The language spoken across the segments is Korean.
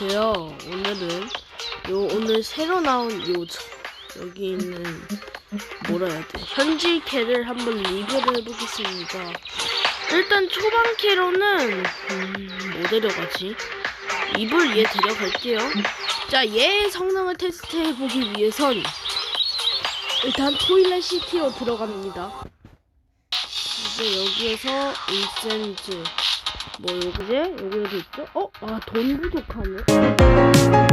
안녕하세요. 오늘은 요 오늘 새로 나온 요 저- 여기 있는 뭐라 해야 돼 현질캐를 한번 리뷰를 해보겠습니다. 일단 초반 캐로는 음, 뭐 데려가지? 입을 얘 데려갈게요. 자, 얘의 성능을 테스트해보기 위해선 일단 토일렛 시티로 들어갑니다. 이제 여기에서 인센즈 뭐 요게 요게도 있죠? 어? 아 돈 부족하네.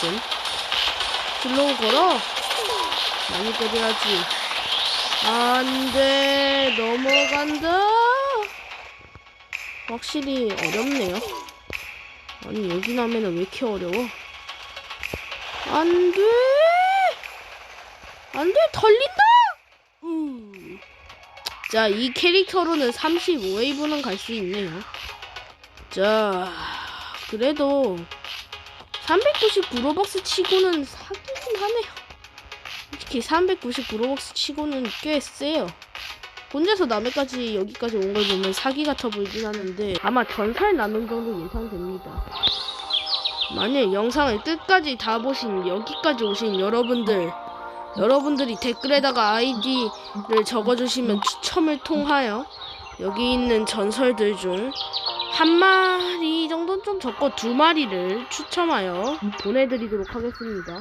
좀 슬로우 걸어. 많이 때려야지. 안돼 넘어간다. 확실히 어렵네요. 아니 여기 나면은 왜 이렇게 어려워? 안 돼! 안 돼! 털린다! 음. 자, 이 캐릭터로는 35웨이브는 갈 수 있네요. 자, 그래도 399 로벅스 치고는 사기긴 하네요. 솔직히 399 로벅스 치고는 꽤 세요. 혼자서 남해까지 여기까지 온 걸 보면 사기 같아 보이긴 하는데 아마 전살 나는 정도 예상됩니다. 만약 영상을 끝까지 다 보신 여기까지 오신 여러분들 여러분들이 댓글에다가 아이디를 적어주시면 추첨을 통하여 여기 있는 전설들 중 한 마리 정도는 좀 적고 두 마리를 추첨하여 보내드리도록 하겠습니다.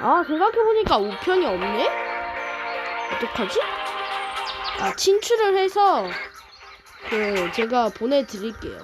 아 생각해보니까 우편이 없네? 어떡하지? 아 친추를 해서 그 제가 보내드릴게요.